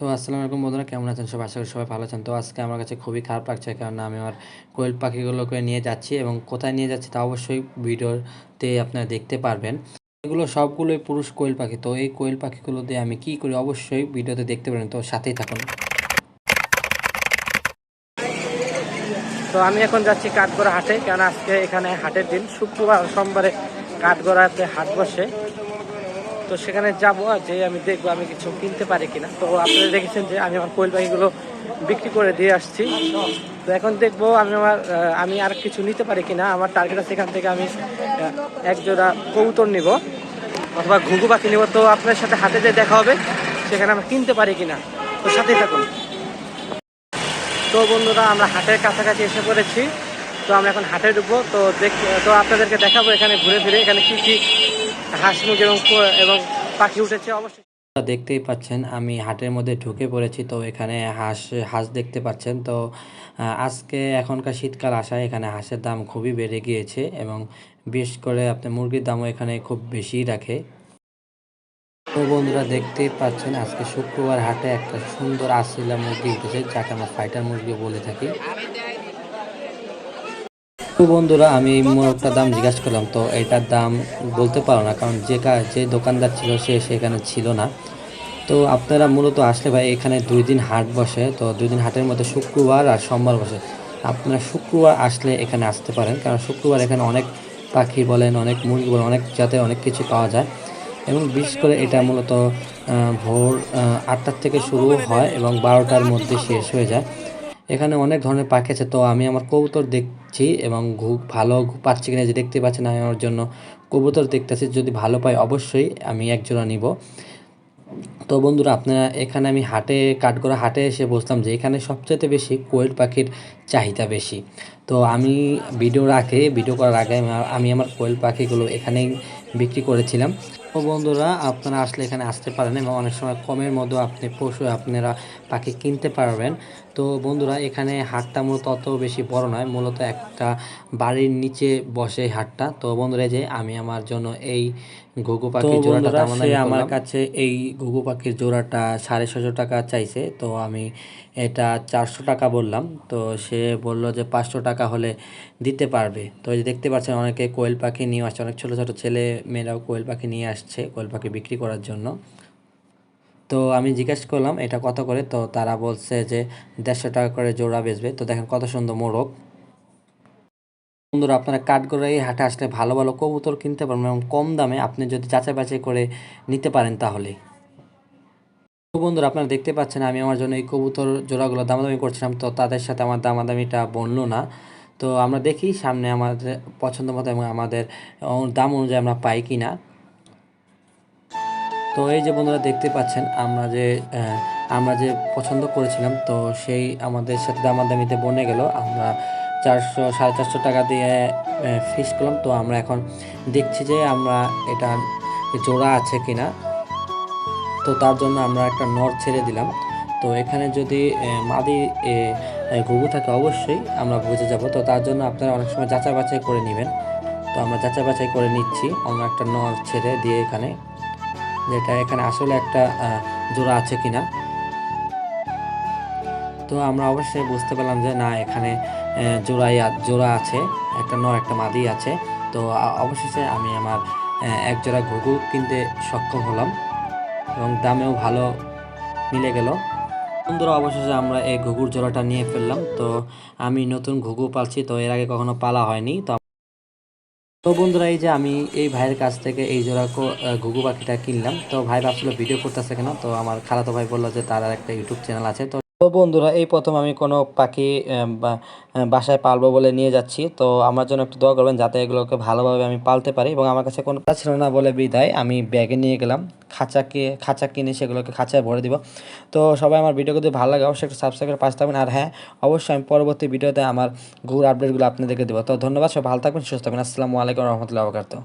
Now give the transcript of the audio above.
তো আসসালামু আলাইকুম বন্ধুরা, কেমন আছেন সবাই? আশা করি সবাই ভালো আছেন। তো আজকে আমার কাছে খুবই খারাপ লাগছে কারণ আমি আমার কোয়েল পাখিগুলোকে নিয়ে যাচ্ছি এবং কোথায় নিয়ে যাচ্ছি তা অবশ্যই ভিডিওতে আপনারা দেখতে পারবেন। এগুলো সবগুলোই পুরুষ কোয়েল পাখি। তো এই কোয়েল পাখিগুলো দিয়ে আমি কী করি অবশ্যই ভিডিওতে দেখতে পারেন। তো সাথেই থাকুন। তো আমি এখন যাচ্ছি কাঠগড়া হাটে কারণ আজকে এখানে হাটের দিন। শুক্রবার, সোমবারে কাঠগড়াতে হাট বসে। তো সেখানে যাব আর যে আমি দেখব আমি কিছু কিনতে পারি কিনা। তো আপনারা দেখেছেন যে আমি আমার কোয়েল পাখিগুলো বিক্রি করে দিয়ে আসছি। তো এখন দেখব আমি আমার আমি আর কিছু নিতে পারি কিনা। আমার টার্গেট আছে এখান থেকে আমি আহ, এক জোড়া কবুতর নিব অথবা ঘুঘু পাখি নিব। তো আপনার সাথে হাতে যে দেখা হবে সেখানে আমরা কিনতে পারি কিনা। তো সাথেই থাকুন। তো বন্ধুরা আমরা হাটের কাছাকাছি এসে পড়েছি। তো আমরা এখন হাটে ঢুকবো। তো দেখ, তো আপনাদেরকে দেখাবো এখানে ঘুরে ফিরে এখানে কি কি হাঁস মুরগি এবং এবং পাখি উঠেছে অবশ্যই। দেখতেই পাচ্ছেন, আমি হাটের মধ্যে ঢুকে পড়েছি, তো এখানে হাঁস হাঁস দেখতে পাচ্ছেন। তো আজকে এখনকার শীতকাল আসায় এখানে হাঁসের দাম খুবই বেড়ে গিয়েছে এবং বিশেষ করে আপনার মুরগির দামও এখানে খুব বেশি রাখে। তো বন্ধুরা দেখতেই পাচ্ছেন, আজকে শুক্রবার হাটে একটা সুন্দর আসিলা মুরগি উঠেছে, যাকে আমরা ফাইটার মুরগি বলে থাকি। তো বন্ধুরা, আমি মোরগটার দাম জিজ্ঞাসা করলাম, তো এটার দাম বলতে পারো না, কারণ যে যে দোকানদার ছিল সে সেখানে ছিল না। তো আপনারা মূলত আসলে ভাই, এখানে দুই দিন হাট বসে, তো দুই দিন হাটের মধ্যে শুক্রবার আর সোমবার বসে। আপনারা শুক্রবার আসলে এখানে আসতে পারেন, কারণ শুক্রবার এখানে অনেক পাখি বলেন, অনেক মুরগি বলেন, অনেক জাতের অনেক কিছু পাওয়া যায়। এবং বিশেষ করে এটা মূলত ভোর আটটার থেকে শুরু হয় এবং বারোটার মধ্যে শেষ হয়ে যায়। এখানে অনেক ধরনের পাখি আছে। তো আমি আমার কবুতর দেখছি এবং ভালো পাচ্ছি কিনা যে দেখতে পাচ্ছেন আমি আমার জন্য। কবুতর দেখতেছি, যদি ভালো পাই অবশ্যই আমি এক জোড়া নিব। তো বন্ধুরা, আপনারা এখানে আমি হাটে, কাঠগড়া হাটে এসে বসলাম যে এখানে সবচেয়ে বেশি কোয়েল পাখির চাহিদা বেশি। তো আমি ভিডিওর রাখে ভিডিও করার আগে আমি- আমি আমার কোয়েল পাখিগুলো এখানেই বিক্রি করেছিলাম। বন্ধুরা আপনারা আসলে এখানে আসতে পারেন এবং অনেক সময় কমের মধ্যে আপনি পশু আপনারা পাখি কিনতে পারবেন। তো বন্ধুরা এখানে হাটটা মূলত অত বেশি বড় নয় মূলত একটা বাড়ির নিচে বসে হাটটা। তো বন্ধুরা যে আমি আমার জন্য এই ঘুঘু পাখির জোড়াটা আমার কাছে এই ঘুঘু পাখির জোড়াটা সাড়ে ছশো টাকা চাইছে। তো আমি এটা চারশো টাকা বললাম। তো সে বলল যে পাঁচশো টাকা হলে দিতে পারবে। তো দেখতে পাচ্ছেন অনেকে কোয়েল পাখি নিয়ে আসছে অনেক ছোটো ছোটো ছেলে মেয়েরাও কোয়েল পাখি নিয়ে আসছে কোয়েল পাখি বিক্রি করার জন্য। তো আমি জিজ্ঞেস করলাম, এটা কত করে? তো তারা বলছে যে, দেড়শো টাকা করে জোড়া বেচবে। তো দেখেন কত সুন্দর মোরগ বন্ধুরা, আপনারা কাঠগড়াই হাটে আসলে ভালো ভালো কবুতর কিনতে পারবেন এবং কম দামে আপনি যদি যাচাই বাছাই করে নিতে পারেন তাহলে। তো বন্ধুরা, আপনারা দেখতে পাচ্ছেন আমি আমার জন্য এই কবুতর জোড়াগুলো দামাদামি করছিলাম। তো তাদের সাথে আমার দামাদামিটা বলল না। তো আমরা দেখি সামনে আমাদের পছন্দ মতো এবং আমাদের দাম অনুযায়ী আমরা পাই কি না তো এই যে বন্ধুরা দেখতে পাচ্ছেন, আমরা যে আমরা যে পছন্দ করেছিলাম, তো সেই আমাদের সাথে দামাদামিতে বনে গেল। আমরা চারশো, সাড়ে চারশো টাকা দিয়ে ফিস করলাম। তো আমরা এখন দেখছি যে আমরা এটা জোড়া আছে কিনা। তো তার জন্য আমরা একটা নর ছেড়ে দিলাম। তো এখানে যদি মাদি ঘুঘু থাকে অবশ্যই আমরা বুঝে যাব। তো তার জন্য আপনারা অনেক সময় যাচাই বাছাই করে নেবেন। তো আমরা যাচাই বাছাই করে নিচ্ছি। আমরা একটা নর ছেড়ে দিয়ে এখানে যেটা এখানে আসলে একটা জোড়া আছে কিনা। তো আমরা অবশ্যই বুঝতে পারলাম যে না, এখানে জোড়াই জোড়া আছে, একটা নর, একটা মাদি আছে। তো অবশেষে আমি আমার এক জোড়া ঘুঘু কিনতে সক্ষম হলাম এবং দামেও ভালো মিলে গেল। বন্ধুরা, অবশেষে আমরা এই ঘুঘুর জোড়াটা নিয়ে ফেললাম। তো আমি নতুন ঘুঘু পালছি, তো এর আগে কখনো পালা হয়নি। তো তো বন্ধুরা, এই যে আমি এই ভাইয়ের কাছ থেকে এই জোড়া ঘুঘু পাখিটা কিনলাম। তো ভাই ভাবছিল ভিডিও করতেছে কেন? তো আমার খালাতো ভাই বলল যে তার একটা ইউটিউব চ্যানেল আছে। তো তো বন্ধুরা, এই প্রথম আমি কোনো পাখি বাসায় পালবো বলে নিয়ে যাচ্ছি। তো আমার জন্য একটু দোয়া করবেন যাতে এগুলোকে ভালোভাবে আমি পালতে পারি এবং আমার কাছে কোনো ছিল না বলে বিদায়। আমি ব্যাগে নিয়ে গেলাম খাঁচাকে খাঁচা কিনে সেগুলোকে খাঁচায় ভরে দিব। তো সবাই আমার ভিডিও যদি ভালো লাগে, অবশ্যই একটু সাবস্ক্রাইব করে পাশে থাকবেন। আর হ্যাঁ অবশ্যই আমি পরবর্তী ভিডিওতে আমার ঘুর আপডেটগুলো আপনাদেরকে দেবো। তো ধন্যবাদ সব ভালো থাকবেন, সুস্থ থাকবেন। আসসালামু আলাইকুম রহমতুল্লাহ বরকাতুহ।